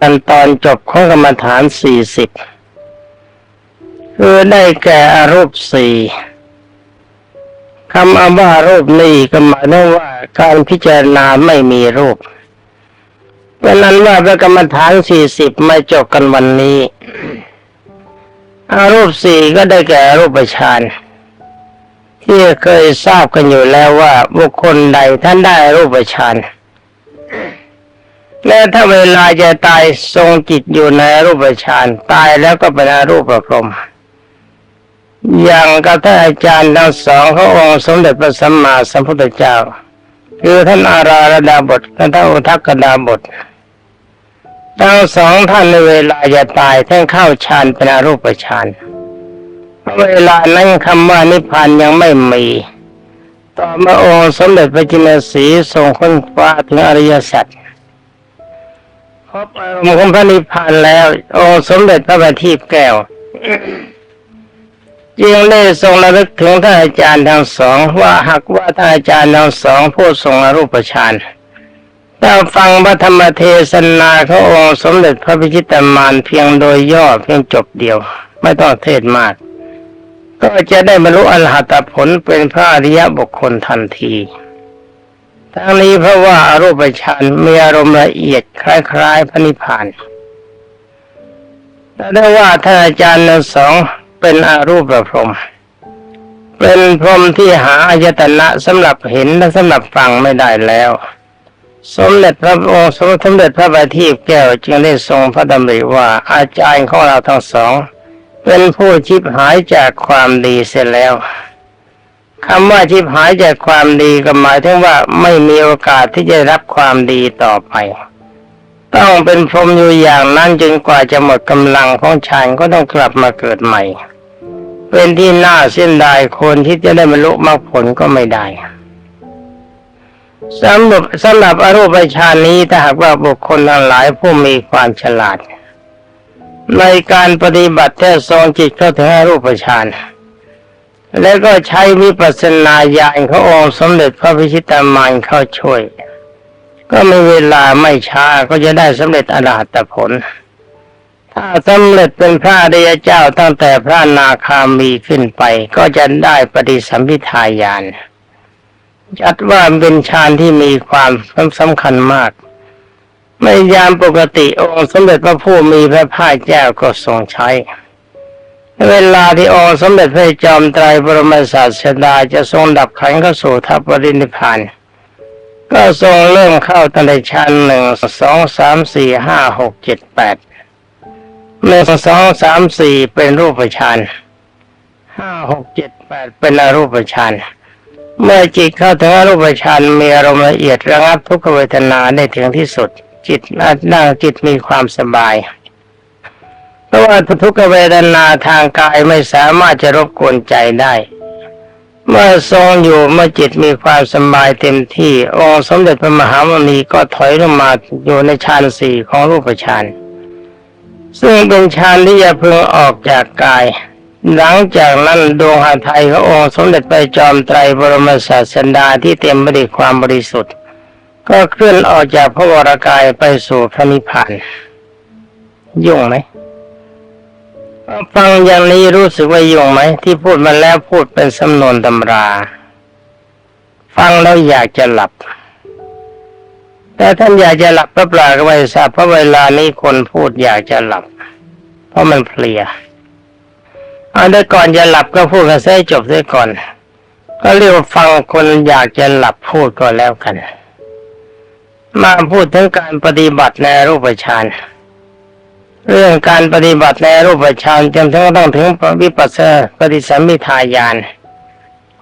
กันตอนจบของกรรมฐานสี่สิบคือได้แก่อารูปสี่คำอาว่ารูปนี้ก็หมายถึงว่าการพิจารณาไม่มีรูปเพราะนั้นว่าพระกรรมฐานสี่สิบไม่จบกันวันนี้อารูปสี่ก็ได้แก่อรูปฌานที่เคยทราบกันอยู่แล้วว่าบุคคลใดท่านได้อรูปฌาน และถ้าเวลาจะตายทรงจิตอยู่ในรูปฌานตายแล้วก็เป็นรูปพรหมอย่างกับท่านอาจารย์ทั้งสองเขาองค์สมเด็จพระสัมมาสัมพุทธเจ้า คือท่านอาราระดาบทและท่านอุทักกดาบททั้งสองท่านในเวลาจะตายท่านเข้าฌานเป็นอรูปฌานเพราะเวลานั้นคำว่านิพพานยังไม่มี ต่อมาองค์สมเด็จพระจินสีทรงค้นคว้าถึงอริยสัจ พบอารมณ์ของพระนิพพานแล้วองค์สมเด็จพระบัณฑิตแก้วจึงได้ทรงระลึกถึงท่านอาจารย์ทั้งสอง ว่าหากว่าท่านอาจารย์ทั้งสองผู้ทรงอรูปฌานถ้าฟังพระธรรมเทศนาขององค์สมเด็จพระพิชิตามานเพียงโดยย่อเพียงจบเดียว ไม่ต้องเทศมาก ก็จะได้บรรลุอรหัตผลเป็นพระอริยบุคคลทันที ทั้งนี้เพราะว่าอารูปฌานมีอารมณ์ละเอียดคล้าย ๆพระนิพพานแต่ได้ว่าท่านอาจารย์ทั้งสองเป็นอารูปพรมเป็นพรมที่หาอายตนะสำหรับเห็นและสำหรับฟังไม่ได้แล้ว สมเด็จพระองค์สมเด็จพระบัณฑิตแก้วจึงได้ทรงพระดำริว่าอาจารย์ของเราทั้งสอง เป็นผู้ชิบหายจากความดีเสร็จแล้ว คำว่าชิบหายจากความดีก็หมายถึงว่าไม่มีโอกาสที่จะรับความดีต่อไป ต้องเป็นพรมอยู่อย่างนั้นจนกว่าจะหมดกำลังของฌานก็ต้องกลับมาเกิดใหม่ เป็นที่น่าเส้นดายคนที่จะได้บรรลุมรรคผลก็ไม่ได้สำหรับสำหรับอรูปฌานนี้ถ้าหากว่าบุคคลทั้งหลายผู้มีความฉลาด ในการปฏิบัติแท้ทรงจิตเข้าถึงอรูปฌาน แล้วก็ใช้วิปัสสนาญาณขององค์สมเด็จพระพิชิตามานเข้าช่วย ก็มีเวลาไม่ช้าก็จะได้สำเร็จอรหัตผล ถ้าสำเร็จเป็นพระอริยเจ้าตั้งแต่พระนาคามีขึ้นไป ก็จะได้ปฏิสัมพิทาญาณจัดว่าเป็นฌานที่มีความสำคัญมากในยามปกติองค์สมเด็จพระผู้มีพระภาคเจ้าก็ทรงใช้ เวลาที่องค์สมเด็จพระจอมไตรบรมศาสดาจะทรงดับขันเข้าสู่ทัพปรินิพพาน ก็ทรงเริ่มเข้าตั้งแต่ชั้นหนึ่งสองสามสี่ห้าหกเจ็ดแปดหนึ่งสองสามสี่เป็นรูปฌานห้าหกเจ็ดแปดเป็นอรูปฌานเมื่อจิตเข้าถึงอรูปฌานมีอารมณ์ละเอียดระงับทุกขเวทนาได้ถึงที่สุด จิตนั่งจิตมีความสบาย เพราะว่าทุกขเวทนาทางกายไม่สามารถจะรบกวนใจได้ เมื่อทรงอยู่เมื่อจิตมีความสบายเต็มที่องค์สมเด็จพระมหามนีก็ถอยลงมาอยู่ในฌานสี่ของรูปฌานซึ่งเป็นฌานที่จะพึงออกจากกาย หลังจากนั้นดวงหาไทยขององค์สมเด็จไปจอมไตรบรมศาสดาที่เต็มไปด้วยความบริสุทธิ์ ก็เคลื่อนออกจากพระวรากายไปสู่พระนิพพานยุ่งไหม ฟังอย่างนี้รู้สึกว่ายุ่งไหมที่พูดมาแล้วพูดเป็นสำนวนตำรา ฟังแล้วอยากจะหลับ แต่ท่านอยากจะหลับพระปลาก็ไม่ทราบเพราะเวลานี้คนพูดอยากจะหลับ เพราะมันเพลียเอาได้ก่อนจะหลับก็พูดกันซะให้จบเสียก่อน ก็เรียกฟังคนอยากจะหลับพูดก็แล้วกัน มาพูดถึงการปฏิบัติในรูปฌาน เรื่องการปฏิบัติในรูปฌานจำเป็นต้องถึงวิปัสสนาปฏิสัมมิทายาน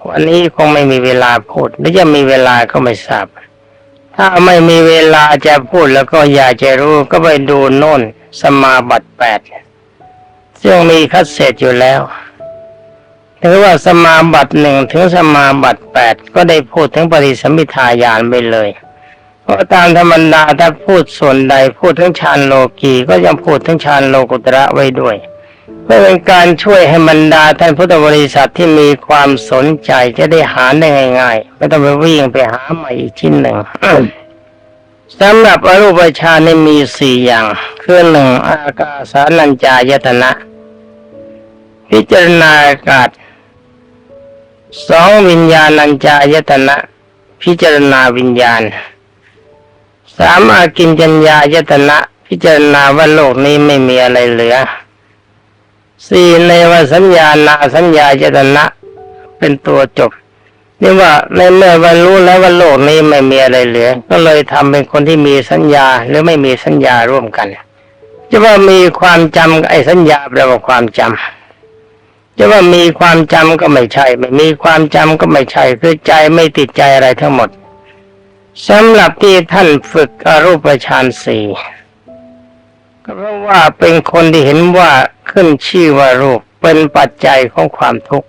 วันนี้คงไม่มีเวลาพูดหรือจะมีเวลาก็ไม่ทราบ ถ้าไม่มีเวลาจะพูดแล้วก็อยากจะรู้ก็ไปดูโน่นสมาบัติแปดซึ่งมีคัดเศษอยู่แล้วถือว่าสมาบัติหนึ่งถึงสมาบัติแปดก็ได้พูดถึงปฏิสัมพิทายานไปเลย เพราะตามธรรมดาถ้าพูดส่วนใดพูดถึงฌานโลกีก็ยังพูดถึงฌานโลกุตระไว้ด้วยเพื่อเป็นการช่วยให้บรรดาท่านพุทธบริษัทที่มีความสนใจจะได้หาได้ง่าย ๆ ไม่ต้องไปวิ่งไปหาใหม่อีกชิ้นหนึ่งสสำหรับอรูปฌานนี่มีสี่อย่าง คือหนึ่งอากาสานัญจายตนะ พิจารณาอากาศสองวิญญาณัญจายตนะ พิจารณาวิญญาณ สามอากินจัญญายตนะ พิจารณาว่าโลกนี้ไม่มีอะไรเหลือสี่ในว่าสัญญานาสัญญายตนะ เป็นตัวจบนี่ว่าในเมื่อวันรู้แล้วว่าโลกนี้ไม่มีอะไรเหลือ ก็เลยทำเป็นคนที่มีสัญญาหรือไม่มีสัญญาร่วมกันจะว่ามีความจำไอ้สัญญาแปลว่าความจำจะว่ามีความจำก็ไม่ใช่ ไม่มีความจำก็ไม่ใช่คือใจไม่ติดใจอะไรทั้งหมด สำหรับที่ท่านฝึกอรูปฌานสี่ก็เพราะว่าเป็นคนที่เห็นว่าขึ้นชื่อว่ารูปเป็นปัจจัยของความทุกข์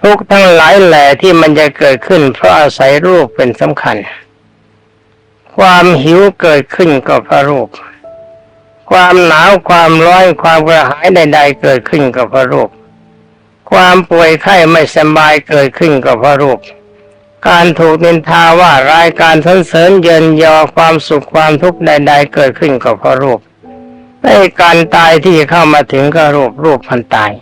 ทุกข์ทั้งหลายแหล่ที่มันจะเกิดขึ้น เพราะอาศัยรูปเป็นสำคัญ ความหิวเกิดขึ้นก็เพราะรูป ความหนาวความร้อนความกระหายใด ๆ เกิดขึ้นก็เพราะรูป ความป่วยไข้ไม่สบายเกิดขึ้นก็เพราะรูป การถูกนินทาว่ารายการสรรเสริญเยินยอความสุขความทุกข์ใด ๆ เกิดขึ้นก็เพระรูปในการตายที่เข้ามาถึงก็รูปรูปพันตาย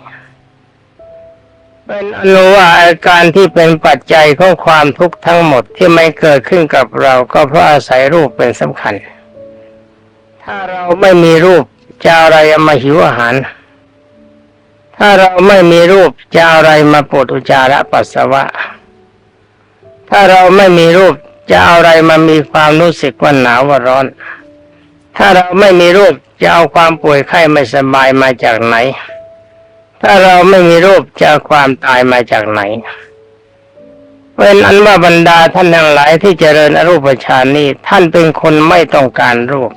เป็นอนุว่าอาการที่เป็นปัจจัยของความทุกข์ทั้งหมดที่ไม่เกิดขึ้นกับเราก็เพราะอาศัยรูปเป็นสำคัญ ถ้าเราไม่มีรูปจะอาอะไรมาหิวอาหาร ถ้าเราไม่มีรูปจะอาอะไรมาปวดอุจจาระปัสสาวะ ถ้าเราไม่มีรูปจะเอาอะไรมามีความรู้สึกว่าหนาวว่าร้อน ถ้าเราไม่มีรูปจะเอาความป่วยไข้ไม่สบายมาจากไหน ถ้าเราไม่มีรูปจะเอาความตายมาจากไหนเป็นอันว่าบรรดาท่านทั้งหลายที่เจริญอรูปฌานนี้ท่านเป็นคนไม่ต้องการรูป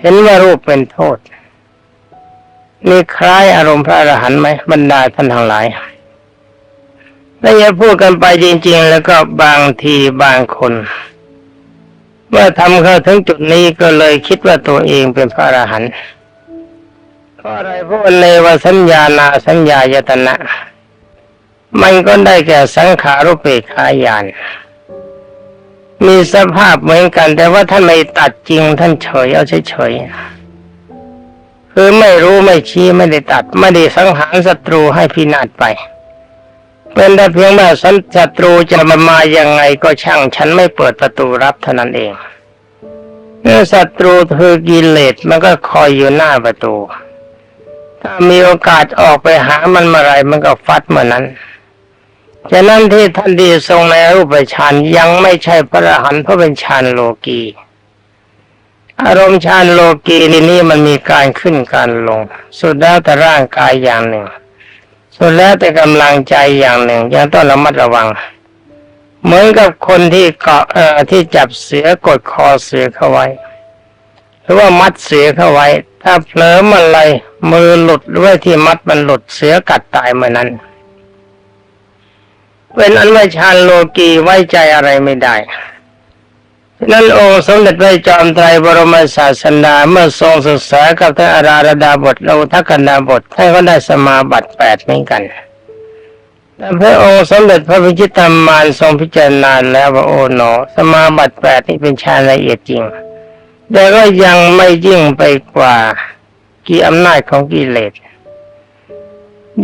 เห็นว่ารูปเป็นโทษ นี่คล้ายอารมณ์พระอรหันต์ไหมบรรดาท่านทั้งหลาย ถ้าจะพูดกันไปจริง ๆ แล้วก็บางทีบางคน เมื่อทำเข้าถึงจุดนี้ก็เลยคิดว่าตัวเองเป็นพระอรหันต์เพราะอะไรพว่าในวสัญญานาสัญญายตนะ มันก็ได้แก่สังขารุปเปกขายาน มีสภาพเหมือนกัน แต่ว่าท่านไม่ตัดจริงท่านเฉยเอาเฉยๆคือไม่รู้ไม่ชี้ไม่ได้ตัด ไม่ได้สังหารศัตรูให้พินาศไป เป็นแต่เพียงว่าศัตรูจะมามายังไงก็ช่างฉันไม่เปิดประตูรับเท่านั้นเองเมื่อศัตรูคือกิเลสมันก็คอยอยู่หน้าประตู ถ้ามีโอกาสออกไปหามันเมื่อไรมันก็ฟัดเมื่อนั้นฉะนั้นที่ท่านดีทรงในรูปฌานยังไม่ใช่พระอรหันต์เพราะเป็นฌานโลกีอารมณ์ฌานโลกีนี่นี่มันมีการขึ้นการลง สุดแล้วแต่ร่างกายอย่างหนึ่ง สุดแล้วแต่กำลังใจอย่างหนึ่งยังต้องระมัดระวัง เหมือนกับคนที่เกาะเอ่อที่จับเสือกดคอเสือเข้าไว้ หรือว่ามัดเสือเข้าไว้ ถ้าเผลอมันอะไรมือหลุดหรือว่าที่มัดมันหลุดเสือกัดตายเมื่อนั้นเป็นอันว่าฌานโลกีไว้ใจอะไรไม่ได้ นั้นองค์สมเด็จพระจอมไตรบรมศาสดาเมื่อทรงศึกษากับท่านอาราธดาบทโลทักกนาบทท่านก็ได้สมาบัติแปดเหมือนกันแต่พระองค์สมเด็จพระพิชิตรรมานทรงพิจารณาแล้วว่าโอ๋หนอ สมาบัติแปดนี่เป็นฌานละเอียดจริง แต่ก็ยังไม่ยิ่งไปกว่ากี่อำนาจของกิเลส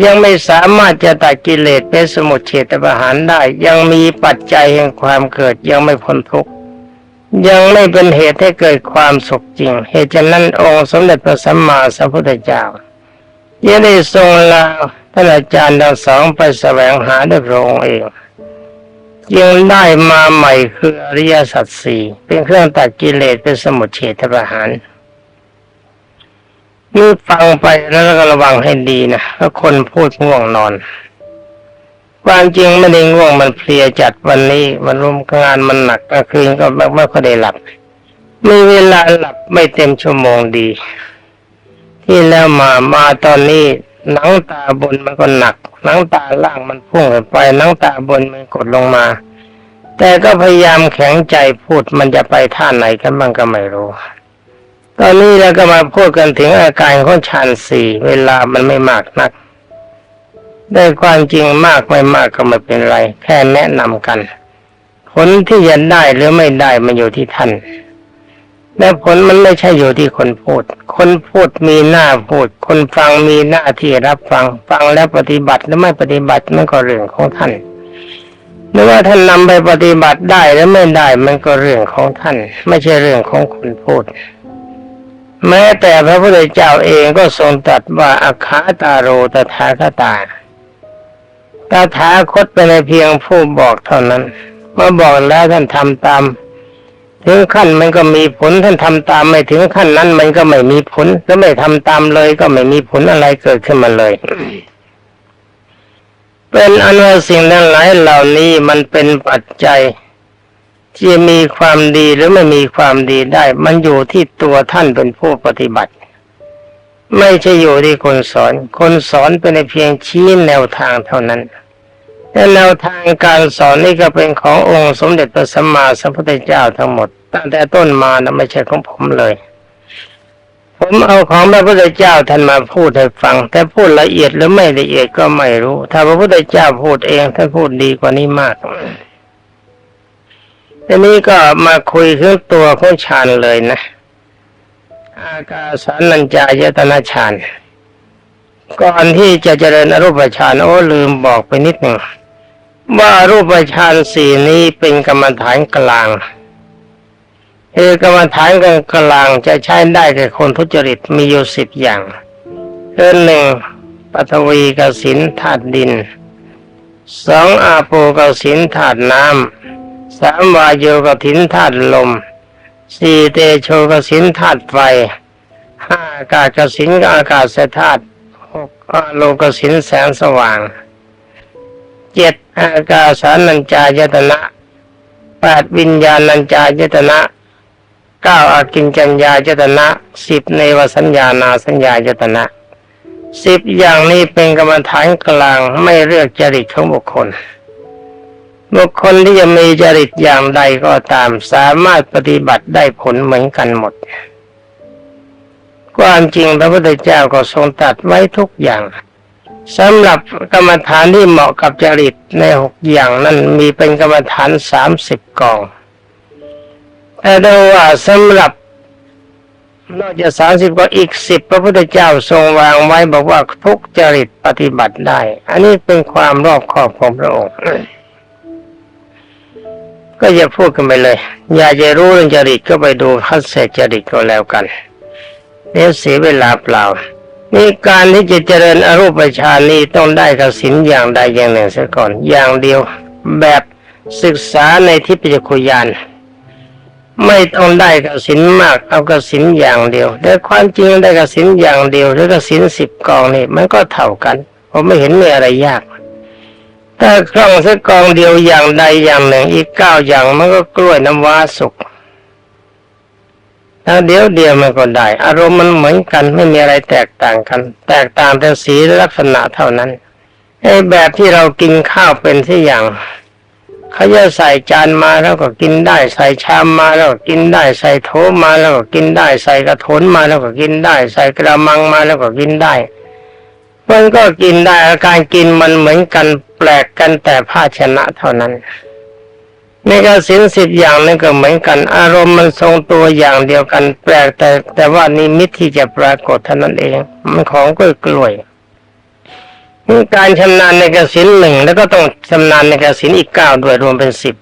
ยังไม่สามารถจะตัดกิเลสเป็นสมุทเฉตประหารได้ ยังมีปัจจัยแห่งความเกิดยังไม่พ้นทุกข์ ยังไม่เป็นเหตุให้เกิดความสุขจริง เหตุฉะนั้นองค์สมเด็จพระสัมมาสัมพุทธเจ้ายังได้ทรงลาท่านอาจารย์ทั้งสองไปแสวงหาด้วยพระองค์เองยังได้มาใหม่คืออริยสัจสี่เป็นเครื่องตัดกิเลสเป็นสมุทเฉทประหารนี่ฟังไปแล้วก็ระวังให้ดีนะถ้าคนพูดง่วงนอน ความจริงไม่ได้ง่วงมันเพลียจัดวันนี้มันรุมงานมันหนักกลางคืนก็ไม่ไม่ค่อยได้หลับมีเวลาหลับไม่เต็มชั่วโมงดี ที่แล้วมามาตอนนี้หนังตาบนมันก็หนักหนังตาล่างมันพุ่งไปหนังตาบนมันกดลงมา แต่ก็พยายามแข็งใจพูดมันจะไปท่าไหนกันบ้างก็ไม่รู้ ตอนนี้เราก็มาพูดกันถึงอาการของฌานสี่เวลามันไม่มากนัก ได้ความจริงมากไม่มากก็ไม่เป็นไร แค่แนะนำกัน ผลที่จะได้หรือไม่ได้มันอยู่ที่ท่านและผลมันไม่ใช่อยู่ที่คนพูด คนพูดมีหน้าพูด คนฟังมีหน้าที่รับฟัง ฟังแล้วปฏิบัติหรือไม่ปฏิบัติมันก็เรื่องของท่านหรือว่าท่านนำไปปฏิบัติได้หรือไม่ได้มันก็เรื่องของท่าน ไม่ใช่เรื่องของคนพูด แม้แต่พระพุทธเจ้าเองก็ทรงตรัสว่าอาคาตาโรตถาคตา ตถาคตเป็นเพียงผู้บอกเท่านั้น เมื่อบอกแล้วท่านทำตาม ถึงขั้นมันก็มีผลท่านทำตามไม่ถึงขั้นนั้นมันก็ไม่มีผลแล้วไม่ทำตามเลยก็ไม่มีผลอะไรเกิดขึ้นมาเลย เป็นอันว่าสิ่งทั้งหลายเหล่านี้มันเป็นปัจจัยที่มีความดีหรือไม่มีความดีได้ มันอยู่ที่ตัวท่านเป็นผู้ปฏิบัติ ไม่ใช่อยู่ที่คนสอน คนสอนเป็นเพียงชี้แนวทางเท่านั้น และแนวทางการสอนนี่ก็เป็นขององค์สมเด็จพระสัมมาสัมพุทธเจ้าทั้งหมด ตั้งแต่ต้นมานะไม่ใช่ของผมเลย ผมเอาของพระพุทธเจ้าท่านมาพูดให้ฟัง แต่พูดละเอียดหรือไม่ละเอียดก็ไม่รู้ ถ้าพระพุทธเจ้าพูดเองท่านพูดดีกว่านี้มากทีนี้ก็มาคุยถึงตัวของฌานเลยนะ อากาสานัญจายตนะฌานก่อนที่จะเจริญอรูปฌานโอ้ลืมบอกไปนิดหนึ่ง ว่ารูปฌานสี่นี้เป็นกรรมฐานกลางเอกรรมฐานกลางกลางจะใช้ได้แก่คนทุจริตมีอยู่สิบอย่างเือหนึ่งปฐวีกสินธาตุดินสองอาโปกสินธาตุน้ำสามวายโยกสินธาตุลมสี่เตโชกสินธาตุไฟห้าอากาศกสินอากาศธาตุหกโลกสินแสงสว่าง เจ็ดอากาสานัญจายตนะแปดวิญญาณัญจายตนะเก้าอากินจัญญายตนะสิบในวสัญญานาสัญญายตนะสิบอย่างนี้เป็นกรรมฐานกลางไม่เลือกจริตของบุคคล บุคคลที่จะมีจริตอย่างใดก็ตามสามารถปฏิบัติได้ผลเหมือนกันหมด ความจริงพระพุทธเจ้าก็ทรงตัดไว้ทุกอย่าง สำหรับกรรมฐานที่เหมาะกับจริตในหกอย่างนั้นมีเป็นกรรมฐานสามสิบกอง แต่ดูว่าสำหรับนอกจากสามสิบก็อีกสิบพระพุทธเจ้าทรงวางไว้บอกว่าทุกจริตปฏิบัติได้ อันนี้เป็นความรอบคอบของพระองค์ ก็อย่าพูดกันไปเลย อยากจะรู้เรื่องจริตก็ไปดูคัดเศษจริตก็แล้วกันเดี๋ยวเสียเวลาเปล่า นี่การที่จะเจริญอรูปฌานนี้ต้องได้กสินอย่างใดอย่างหนึ่งเสียก่อน อย่างเดียวแบบศึกษาในทิพยคุยานไม่ต้องได้กสินมาก เอากสินอย่างเดียวแต่ความจริงได้กสินอย่างเดียวหรือกสินสิบกองนี่มันก็เท่ากันผมไม่เห็นมีอะไรยากถ้าคล่องสักกองเดียวอย่างใดอย่างหนึ่งอีกเก้าอย่างมันก็กล้วยน้ำว้าสุก แล้วเดี๋ยวเดียวมันก็ได้ อารมณ์มันเหมือนกันไม่มีอะไรแตกต่างกัน แตกต่างแต่สีลักษณะเท่านั้นไอ้แบบที่เรากินข้าวเป็นที่อย่างเขาจะใส่จานมาแล้วก็กินได้ ใส่ชามมาแล้วก็กินได้ ใส่โถมาแล้วก็กินได้ ใส่กระถนมาแล้วก็กินได้ ใส่กระมังมาแล้วก็กินได้มันก็กินได้อาการกินมันเหมือนกันแปลกกันแต่ภาชนะเท่านั้น ในกสินสิบอย่างนั่นก็เหมือนกัน อารมณ์มันทรงตัวอย่างเดียวกัน แปลกแต่แต่ว่านิมิตที่จะปรากฏเท่านั้นเอง มันของกล้วยกล้วยการชำนาญในกสินหนึ่งแล้วก็ต้องชำนาญในกสินอีกเก้าด้วยรวมเป็นสิบ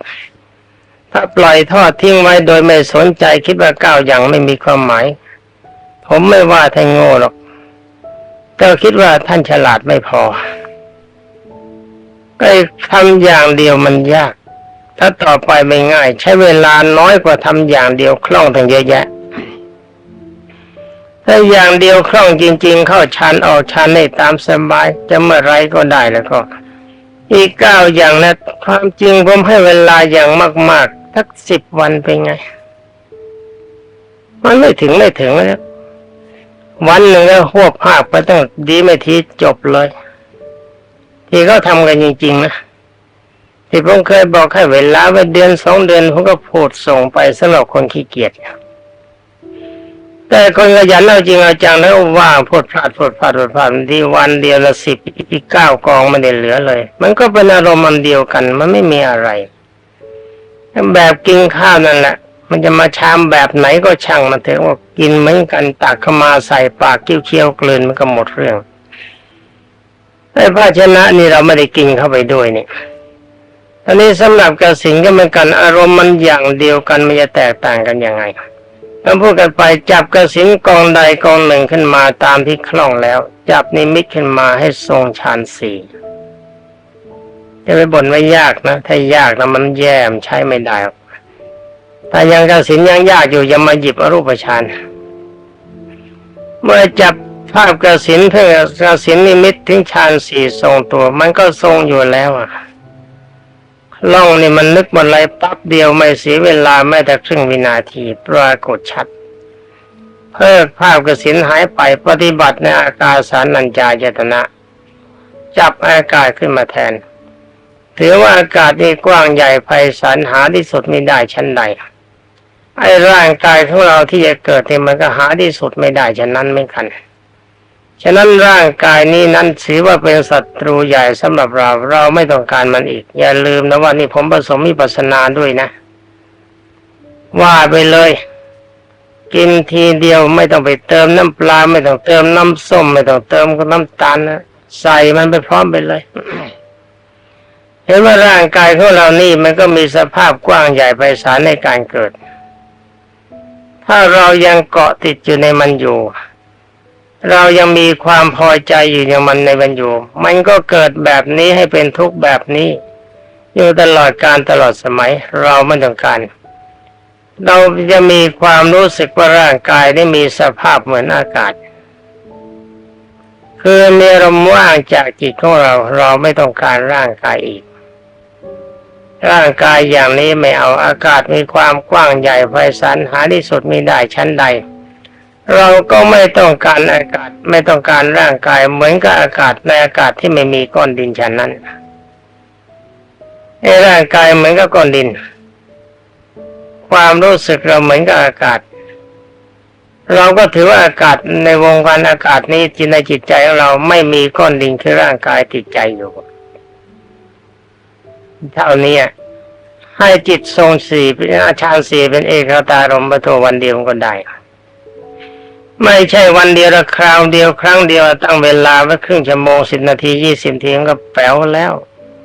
ถ้าปล่อยทอดทิ้งไว้โดยไม่สนใจคิดว่าเก้าอย่างไม่มีความหมาย ผมไม่ว่าท่านโง่หรอกแต่คิดว่าท่านฉลาดไม่พอก็ทำอย่างเดียวมันยาก ถ้าต่อไปไม่ง่าย ใช้เวลาน้อยกว่าทำอย่างเดียวคล่องทั้งเยอะแยะ ถ้าอย่างเดียวคล่องจริง ๆ เข้าชันออกชันได้ตามสบาย จะเมื่อไรก็ได้แล้วก็ อีกเก้าอย่างนะความจริงผมให้เวลาอย่างมากๆสักสิบวันเป็นไง มันไม่ถึงไม่ถึงแล้ววันหนึ่งแล้วหวบภาพไปตั้งดีไม่ทีจบเลย ที่เขาทำกันจริง ๆ นะ ที่ผมเคยบอกให้เวลาไว้เดือนสองเดือนผมก็พูดส่งไปสำหรับคนขี้เกียจแต่คนขยันเอาจริงเอาจังแล้วว่างพูดพลาดพูดพลาดพูดพลาดที่วันเดียวละสิบอีกเก้ากองไม่ได้เหลือเลย มันก็เป็นอารมณ์มันเดียวกัน มันไม่มีอะไร แบบกินข้าวนั่นแหละมันจะมาชามแบบไหนก็ช่างมันเถอะว่ากินเหมือนกันตักเข้ามาใส่ปากเคี้ยวๆกลืนมันก็หมดเรื่องไอ้ภาชนะนี่เราไม่ได้กินเข้าไปด้วยนี่ต อนนี้สำหรับกสิงก็เหมือนกันอารมณ์มันอย่างเดียวกันมันจะแตกต่างกันยังไงเราพูดกันไปจับกสิงกองใดกองหนึ่งขึ้นมาตามที่คล่องแล้ว จับนิมิตขึ้นมาให้ทรงฌานสี่จะไปบ่นว่ายากนะถ้ายากนะมันแย่มใช้ไม่ได้หรอกถ้ายังกสินยังยากอยู่ย่ามาหยิบอรูปฌานเมื่อจับภาพกสินเพื่อกสินนิมิตถึงฌานสี่ทรงตัว มันก็ทรงอยู่แล้วอะ ล่องนี่มันนึกมันไรปั๊บเดียวไม่เสียเวลาแม้แต่ครึ่งวินาทีปรากฏชัด เพิกภาพกสินหายไปปฏิบัติในอากาศสารนัญจายตนะ จับอากาศขึ้นมาแทน ถือว่าอากาศนี่กว้างใหญ่ไพศาลหาที่สุดไม่ได้ชั้นใดไอ้ร่างกายของเราที่จะเกิดเนี่ยมันก็หาที่สุดไม่ได้ฉะนั้นไม่กัน ฉะนั้นร่างกายนี้นั้นถือว่าเป็นศัตรูใหญ่สำหรับเรา เราไม่ต้องการมันอีก อย่าลืมนะว่านี่ผมผสมมิปัสสนาด้วยนะ ว่าไปเลย กินทีเดียวไม่ต้องไปเติมน้ำปลาไม่ต้องเติมน้ำส้ม ไม่ต้องเติมน้ำตาลนะใส่มันไปพร้อมไปเลยเห็นว่าร่างกายของเรานี่มันก็มีสภาพกว้างใหญ่ไพศาลในการเกิด ถ้าเรายังเกาะติดอยู่ในมันอยู่ เรายังมีความพอใจอยู่อย่างมันในมันอยู่ มันก็เกิดแบบนี้ให้เป็นทุกข์แบบนี้ อยู่ตลอดการตลอดสมัย เราไม่ต้องการ เราจะมีความรู้สึกว่าร่างกายได้มีสภาพเหมือนอากาศ คือมีลมณ์ว่างจากจิตของเรา เราไม่ต้องการร่างกายอีก ร่างกายอย่างนี้ไม่เอาอากาศมีความกว้างใหญ่ไพศาลหาที่สุดไม่ได้ชั้นใด เราก็ไม่ต้องการอากาศไม่ต้องการร่างกายเหมือนกับอากาศในอากาศที่ไม่มีก้อนดินฉันนั้นไอ้ร่างกายเหมือนกับก้อนดิน ความรู้สึกเราเหมือนกับอากาศ เราก็ถือว่าอากาศในวงการอากาศนี้จิตในจิตใจของเราไม่มีก้อนดินคือร่างกายติดใจอยู่เท่านี้ให้จิตทรงสี่เป็นอาชาสี่เป็นเอกตารมณ์ปโทวันเดียวก็ได้ ไม่ใช่วันเดียวละคราวเดียวครั้งเดียวตั้งเวลาไว้ครึ่งชั่วโมงสิบนาทียี่สิบนาทีก็แป๋วแล้ว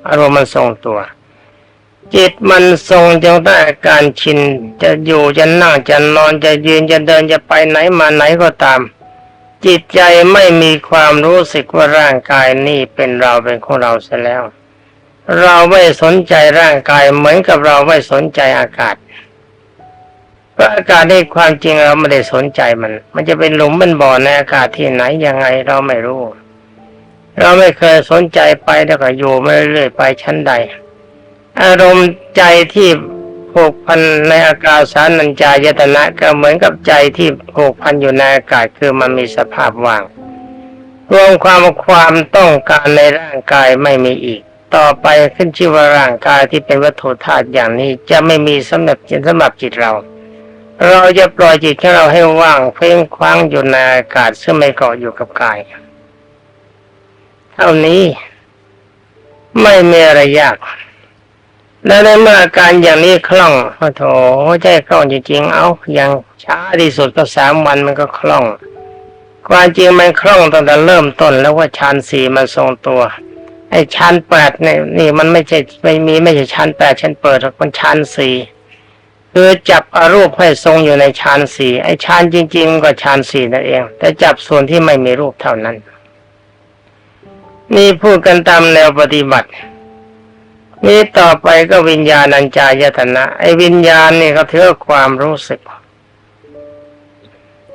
อารมณ์มันทรงตัว จิตมันทรงจงได้การชิน จะอยู่จะนั่งจะนอนจะยืนจะเดินจะไปไหนมาไหนก็ตาม จิตใจไม่มีความรู้สึกว่าร่างกายนี่เป็นเราเป็นของเราเสียแล้ว เราไม่สนใจร่างกายเหมือนกับเราไม่สนใจอากาศ พราะอากาศในความจริงเราไม่ได้สนใจมัน มันจะเป็นหลุมเป็นบ่อในอากาศที่ไหนยังไงเราไม่รู้ เราไม่เคยสนใจไปแล้วก็อยู่ไม่เรื่อยไปชั้นใด อารมณ์ใจที่ผูกพันในอากาศสานัญจายตนะก็เหมือนกับใจที่ผูกพันอยู่ในอากาศคือมันมีสภาพว่าง รวมความความต้องการในร่างกายไม่มีอีก ต่อไปขึ้นชื่อว่าร่างกายที่เป็นวัตถุธาตุอย่างนี้จะไม่มีสำหรับจิตสำหรับจิตเรา เราจะปล่อยจิตของเราให้ว่างเพ่งคว้างอยู่ในอากาศซึ่งไม่เกาะอยู่กับกาย เท่านี้ไม่มีอะไรยาก แล้วในเมื่ออาการอย่างนี้คล่องโอ้โถใช่คล่องจริงๆ เอาอย่างช้าที่สุดก็สามวันมันก็คล่อง ความจริงมันคล่องตั้งแต่เริ่มต้นแล้วว่าชั้นสี่มันทรงตัว ไอ้ชั้นแปดเนี่ยนี่มันไม่ใช่ไม่มีไม่ใช่ชั้นแปดชั้นเปิดหรอกมันชั้นสี่ คือจับอรูปให้ทรงอยู่ในชั้นสี่ไอ้ชานจริง ๆ ก็ชั้นสี่นั่นเอง แต่จับส่วนที่ไม่มีรูปเท่านั้น นี่พูดกันตามแนวปฏิบัติ นี่ต่อไปก็วิญญาณัญจายตนะ ไอ้วิญญาณนี่เขาถือว่าความรู้สึก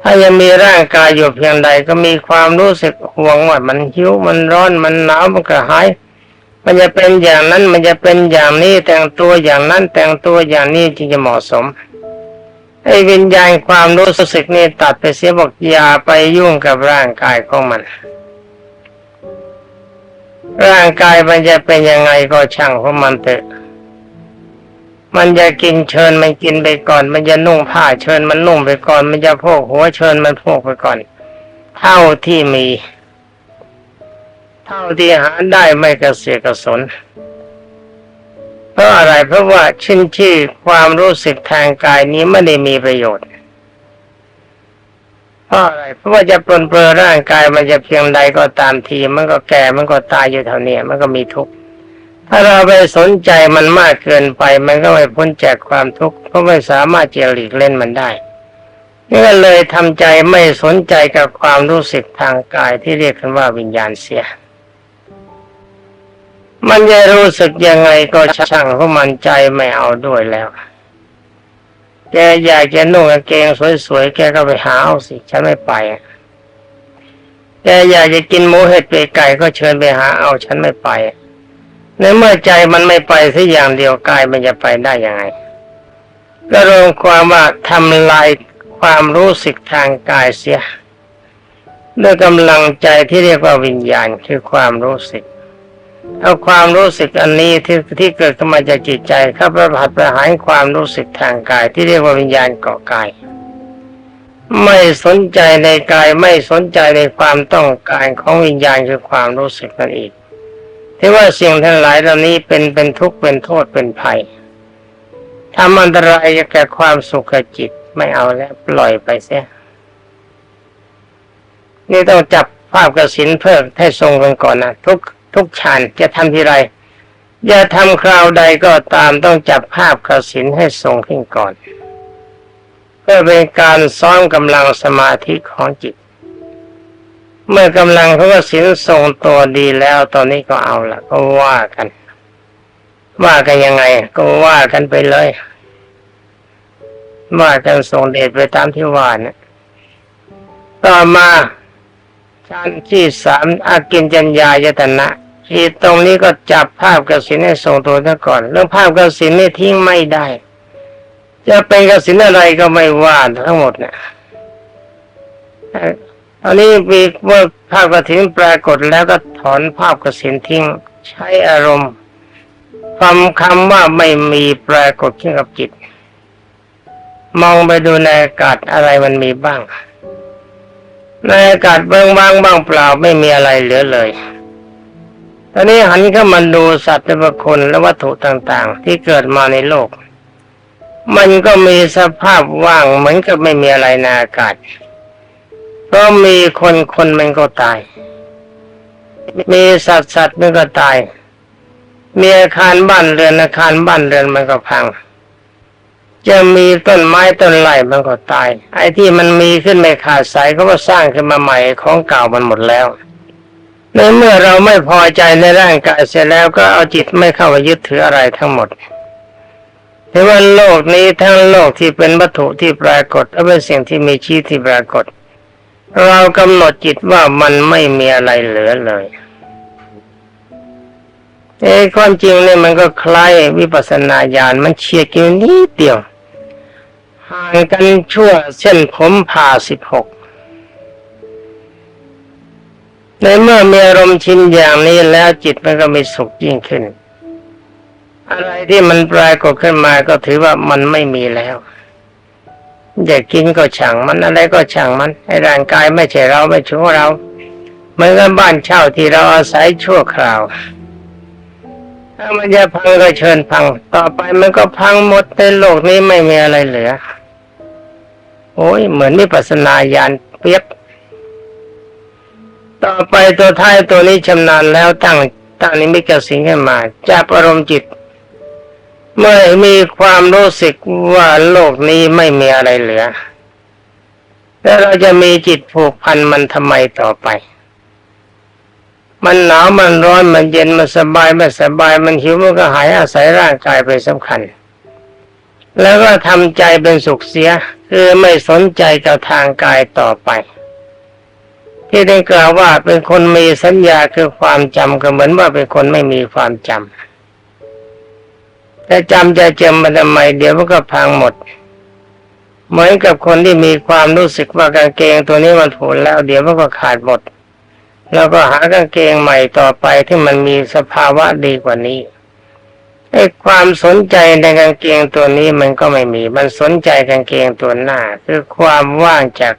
ถ้ายังมีร่างกายอยู่เพียงใดก็มีความรู้สึกห่วงว่ามันหิวมันร้อนมันหนาวมันกระหาย มันจะเป็นอย่างนั้นมันจะเป็นอย่างนี้แต่งตัวอย่างนั้นแต่งตัวอย่างนี้จึงจะเหมาะสมไอ้วิญญาณความรู้สึกนี่ตัดไปเสียบอกอย่าไปยุ่งกับร่างกายของมัน ร่างกายมันจะเป็นยังไงก็ช่างของมันเถอะมันจะกินเชิญมันกินไปก่อน มันจะนุ่งผ้าเชิญมันนุ่งไปก่อน มันจะพกหัวเชิญมันพกไปก่อน เท่าที่มี ท่าที่หาได้ไม่กระเสียกระสน เพราะอะไรเพราะว่าชื่นชื่อความรู้สึกทางกายนี้ไม่ได้มีประโยชน์ เพราะอะไรเพราะว่าจะปลนเปลือร่างกายมันจะเพียงใดก็ตามที มันก็แก่มันก็ตายอยู่เท่านี้มันก็มีทุกข์ถ้าเราไปสนใจมันมากเกินไป มันก็ไม่พ้นจากความทุกข์เพราะไม่สามารถจะหลีกเล่นมันได้นี่ก็เลยทำใจไม่สนใจกับความรู้สึกทางกายที่เรียกกันว่าวิญญาณเสีย มันจะรู้สึกยังไงก็ช่างเพราะมันใจไม่เอาด้วยแล้ว แกอยากจะนุ่งกางเกงสวยๆ แกก็ไปหาเอาสิ ฉันไม่ไปแกอยากจะกินหมูเห็ดเป็ดไก่ก็เชิญไปหาเอาฉันไม่ไป ในเมื่อใจมันไม่ไปสักอย่างเดียวกายมันจะไปได้ยังไง ก็รวมความว่าทำลายความรู้สึกทางกายเสียด้วยกำลังใจที่เรียกว่าวิญญาณคือความรู้สึก เอาความรู้สึกอันนี้ที่ที่เกิดขึ้นมาจากจิตใจเข้าไปผัดประหารความรู้สึกทางกาย ที่เรียกว่าวิญญาณเกาะกาย ไม่สนใจในกายไม่สนใจในความต้องการของวิญญาณคือความรู้สึกนั่นเองที่ว่าสิ่งทั้งหลายเหล่านี้เป็นเป็นทุกข์เป็นโทษเป็นภัยทำอันตรายแก่ความสุขจิตไม่เอาแล้วปล่อยไปเสียนี่ต้องจับภาพกระสินเพิ่มให้ทรงกันก่อนนะทุก ทุกฌานจะทำทีไรอย่าทำคราวใดก็ตามต้องจับภาพกระสินให้ทรงขึ้นก่อน เพื่อเป็นการซ้อมกำลังสมาธิของจิต เมื่อกำลังเขาก็สินทรงตัวดีแล้วตอนนี้ก็เอาละก็ว่ากัน ว่ากันยังไง ก็ว่ากันไปเลย ว่ากันส่งเดชไปตามที่ว่านี่ยต่อมาชั้นที่สามอากินจัญญายตนะ ที่ตรงนี้ก็จับภาพกสินให้ส่งตัวซะก่อน เรื่องภาพกสินนี่ทิ้งไม่ได้ จะเป็นกสินอะไรก็ไม่ว่าทั้งหมดเนี่ยอันนี้มีเมื่อภาพกสินปรากฏแล้วก็ถอนภาพกสินทิ้ง ใช้อารมณ์ความคำว่าไม่มีปรากฏขึ้นกับจิต มองไปดูในอากาศอะไรมันมีบ้างในอากาศเบื้องว่างบ้างเปล่าไม่มีอะไรเหลือเลย ตอนนี้หันเข้ามาดูสัตว์และคนและวัตถุต่างๆ ที่เกิดมาในโลก มันก็มีสภาพว่างเหมือนกับไม่มีอะไรในอากาศเพราะมีคนคนมันก็ตาย มีสัตว์สัตว์มันก็ตาย มีอาคารบ้านเรือนอาคารบ้านเรือนมันก็พัง จะมีต้นไม้ต้นไม้มันก็ตาย ไอ้ที่มันมีขึ้นไม่ขาดสายเขาก็สร้างขึ้นมาใหม่ของเก่ามันหมดแล้ว ในเมื่อเราไม่พอใจในร่างกายเสร็จแล้วก็เอาจิตไม่เข้าไปยึดถืออะไรทั้งหมดแต่ว่าโลกนี้ทั้งโลกที่เป็นวัตถุที่ปรากฏและเป็นสิ่งที่มีชีวิตที่ปรากฏ เรากำหนดจิตว่ามันไม่มีอะไรเหลือเลยเอ้ความจริงเนี่ยมันก็คล้ายวิปัสสนาญาณมันเฉียดกันนิดเดียว ห่างกันชั่วเส้นผมผ่าสิบหก ในเมื่อมีอารมณ์ชินอย่างนี้แล้วจิตมันก็มีสุขยิ่งขึ้น อะไรที่มันปรายกฏขึ้นมาก็ถือว่ามันไม่มีแล้วอยากกินก็ช่างมันอะไรก็ช่างมันให้ร่างกายไม่ใช่เราไม่ใช่ของเราเหมือนกับบ้านเช่าที่เราอาศัยชั่วคราวถ้ามันจะพังก็เชิญพัง ต่อไปมันก็พังหมดในโลกนี้ไม่มีอะไรเหลือ โอ้ยเหมือนวิปัสสนาญาณเปียบ ต่อไปตัวท้ายตัวนี้ชำนาญแล้วตั้งตั้งนิมิตกสิงขึ้นมาจับอารมณ์จิต เมื่อมีความรู้สึกว่าโลกนี้ไม่มีอะไรเหลือ แล้วเราจะมีจิตผูกพันมันทำไมต่อไป มันหนาวมันร้อนมันเย็นมันสบายไม่สบายมันหิวมันก็หายอาศัยร่างกายไปสำคัญ แล้วก็ทำใจเป็นสุขเสียคือไม่สนใจกับทางกายต่อไป ที่ได้กล่าวว่าเป็นคนมีสัญญาคือความจำก็เหมือนว่าเป็นคนไม่มีความจำแต่จำจะจำมันทำไมเดี๋ยวมันก็พังหมด เหมือนกับคนที่มีความรู้สึกว่ากางเกงตัวนี้มันผูกแล้ว เดี๋ยวมันก็ขาดหมด แล้วก็หากางเกงใหม่ต่อไปที่มันมีสภาวะดีกว่านี้ไอ้ความสนใจในกางเกงตัวนี้มันก็ไม่มี มันสนใจกางเกงตัวหน้า คือความว่างจาก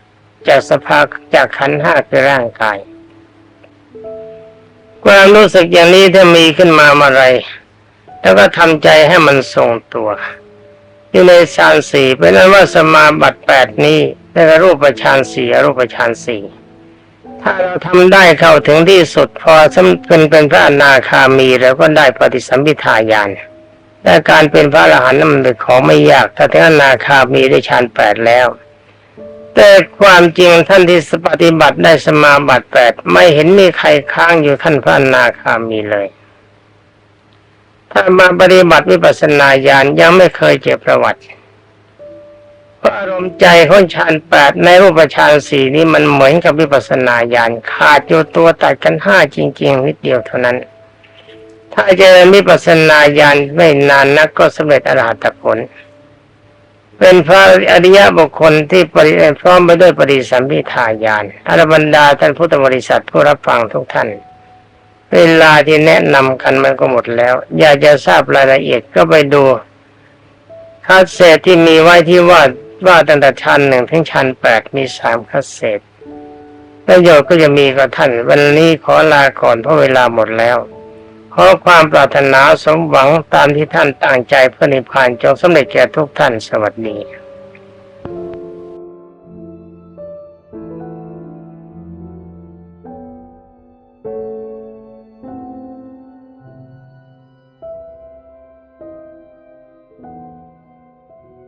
จากสภาจากขันห้าคือร่างกาย ความรู้สึกอย่างนี้ถ้ามีขึ้นมาเมื่อไรแล้วก็ทำใจให้มันทรงตัว อยู่ในฌานสี่เป็นนั้นว่าสมาบัติแปดนี้ได้รูปฌานสี่รูปฌานสี่ถ้าเราทำได้เข้าถึงที่สุดพอสำเป็นเป็นพระอนาคามีแล้วก็ได้ปฏิสัมพิทาญาณและการเป็นพระอรหันต์นั้นมันเป็นของไม่ยาก ถ้าถึงอนาคามีได้ฌานแปดแล้ว แต่ความจริงท่านที่ปฏิบัติได้สมาบัติแปดไม่เห็นมีใครค้างอยู่ท่านพระนาคามีเลย ถ้ามาปฏิบัติวิปัสสนาญาณยังไม่เคยเจอประวัติเพราะอารมณ์ใจของฌานแปดในรูปฌานสี่นี้มันเหมือนกับวิปัสสนาญาณขาดอยู่ตัวตัดกันห้าจริง ๆ นิดเดียวเท่านั้น ถ้าเจริญวิปัสสนาญาณไม่นานนักก็สำเร็จอรหัตผล เป็นพระอริยบุคคลที่ปริพร้อมไปด้วยปริสัมพิทาญาณอรบรรดาท่านพุทธบริษัทผู้รับฟังทุกท่าน เวลาที่แนะนำกันมันก็หมดแล้ว อยากจะทราบรายละเอียดก็ไปดูคาสเศษที่มีไว้ที่ว่าว่าตั้งแต่ชั้นหนึ่งถึงชั้นแปดมีสามคาสเศษประโยชน์ก็จะมีกับท่าน วันนี้ขอลาก่อนเพราะเวลาหมดแล้ว ขอความปรารถนาสมหวังตามที่ท่านตั้งใจเพื่อนิพพานจงสำเร็จแก่ทุกท่านสวัสดี